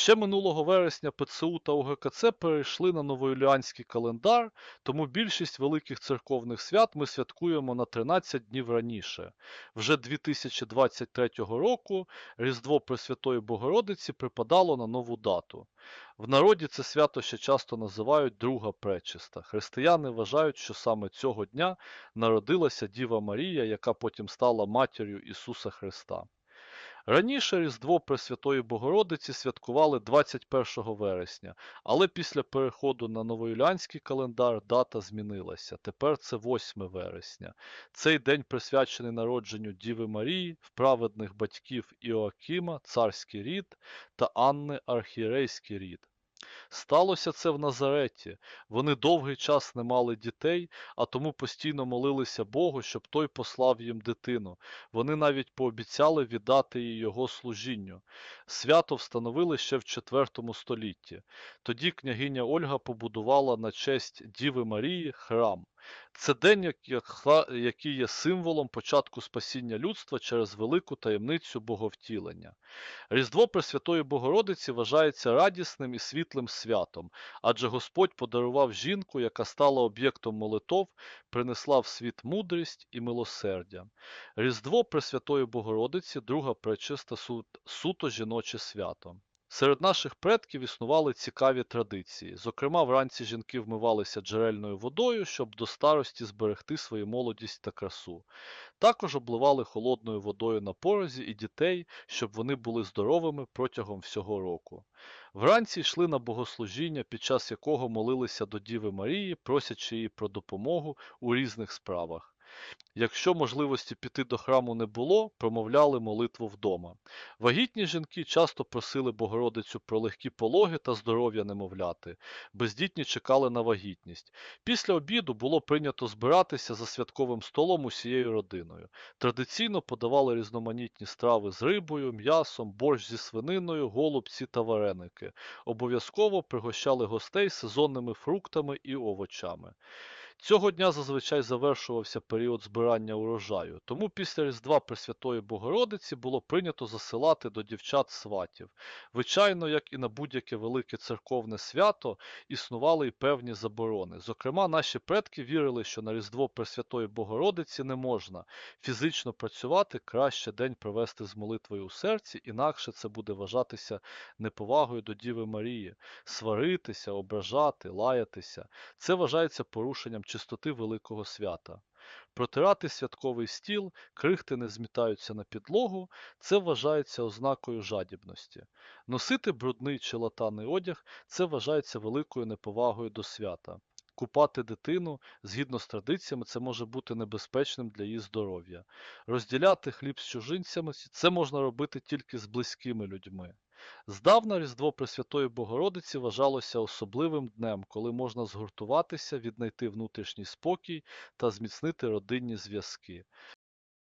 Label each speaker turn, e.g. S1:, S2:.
S1: Ще минулого вересня ПЦУ та УГКЦ перейшли на новоюліанський календар, тому більшість великих церковних свят ми святкуємо на 13 днів раніше. Вже 2023 року Різдво Пресвятої Богородиці припадало на нову дату. В народі це свято ще часто називають Друга Пречиста. Християни вважають, що саме цього дня народилася Діва Марія, яка потім стала матір'ю Ісуса Христа. Раніше Різдво Пресвятої Богородиці святкували 21 вересня, але після переходу на новоюлянський календар дата змінилася. Тепер це 8 вересня. Цей день присвячений народженню Діви Марії, вправедних батьків Іоакима, царський рід та Анни Архірейський рід. Сталося це в Назареті. Вони довгий час не мали дітей, а тому постійно молилися Богу, щоб той послав їм дитину. Вони навіть пообіцяли віддати її його служінню. Свято встановили ще в IV столітті. Тоді княгиня Ольга побудувала на честь Діви Марії храм. Це день, який є символом початку спасіння людства через велику таємницю боговтілення. Різдво Пресвятої Богородиці вважається радісним і світлим святом, адже Господь подарував жінку, яка стала об'єктом молитов, принесла в світ мудрість і милосердя. Різдво Пресвятої Богородиці друга пречиста суто жіноче свято. Серед наших предків існували цікаві традиції. Зокрема, вранці жінки вмивалися джерельною водою, щоб до старості зберегти свою молодість та красу. Також обливали холодною водою на порозі і дітей, щоб вони були здоровими протягом всього року. Вранці йшли на богослужіння, під час якого молилися до Діви Марії, просячи її про допомогу у різних справах. Якщо можливості піти до храму не було, промовляли молитву вдома. Вагітні жінки часто просили Богородицю про легкі пологи та здоров'я немовляти. Бездітні чекали на вагітність. Після обіду було прийнято збиратися за святковим столом усією родиною. Традиційно подавали різноманітні страви з рибою, м'ясом, борщ зі свининою, голубці та вареники. Обов'язково пригощали гостей сезонними фруктами і овочами. Цього дня зазвичай завершувався період збирання урожаю, тому після Різдва Пресвятої Богородиці було прийнято засилати до дівчат сватів. Звичайно, як і на будь-яке велике церковне свято, існували й певні заборони. Зокрема, наші предки вірили, що на Різдво Пресвятої Богородиці не можна фізично працювати, краще день провести з молитвою у серці, інакше це буде вважатися неповагою до Діви Марії, сваритися, ображати, лаятися. Це вважається порушенням чистоти великого свята. Протирати святковий стіл, крихти не змітаються на підлогу, це вважається ознакою жадібності. Носити брудний чи латаний одяг це вважається великою неповагою до свята. Купати дитину, згідно з традиціями, це може бути небезпечним для її здоров'я. Розділяти хліб з чужинцями це можна робити тільки з близькими людьми. Здавна Різдво Пресвятої Богородиці вважалося особливим днем, коли можна згуртуватися, віднайти внутрішній спокій та зміцнити родинні зв'язки.